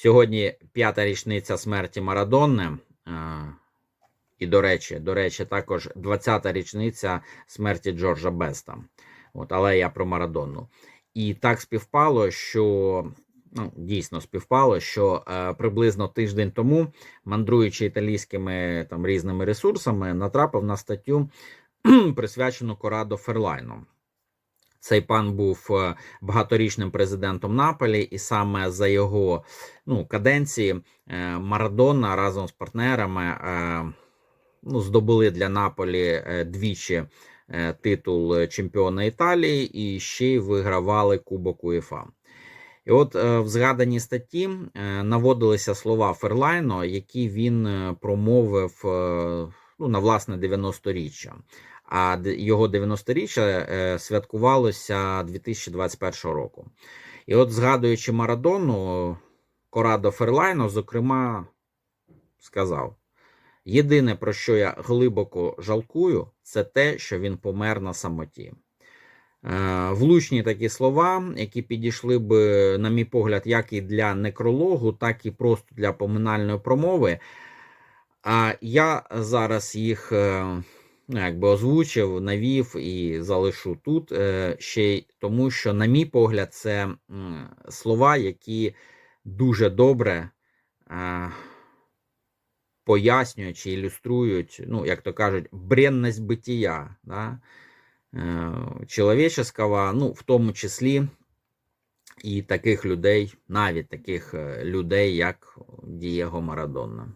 Сьогодні п'ята річниця смерті Марадонни. І, до речі, до речі, також 20-та річниця смерті Джорджа Беста. От, але я про Марадонну. І так співпало, що ну, дійсно співпало, що е, приблизно тиждень тому, мандруючи італійськими там різними ресурсами, натрапив на статтю, присвячену Корадо Ферлайну. Цей пан був е, багаторічним президентом Наполі, і саме за його ну, каденції е, Марадона разом з партнерами е, ну, здобули для Наполі двічі титул чемпіона Італії і ще й вигравали Кубок УЄФА. І от в згаданій статті наводилися слова Ферлайно, які він промовив ну, на власне 90-річчя. А його 90-річчя е, святкувалося 2021 року. І от, згадуючи Марадону, Корадо Ферлайно, зокрема, сказав: Єдине, про що я глибоко жалкую, це те, що він помер на самоті. Е, Влучні такі слова, які підійшли б, на мій погляд, як і для некрологу, так і просто для поминальної промови. А я зараз їх е, ну, якби озвучив, навів і залишу тут е, ще й тому, що, на мій погляд, це слова, які дуже добре е, пояснюють чи ілюструють, ну, як то кажуть, бренність битія. Да? е, ну, в тому числі і таких людей, навіть таких людей, як Дієго Марадонна.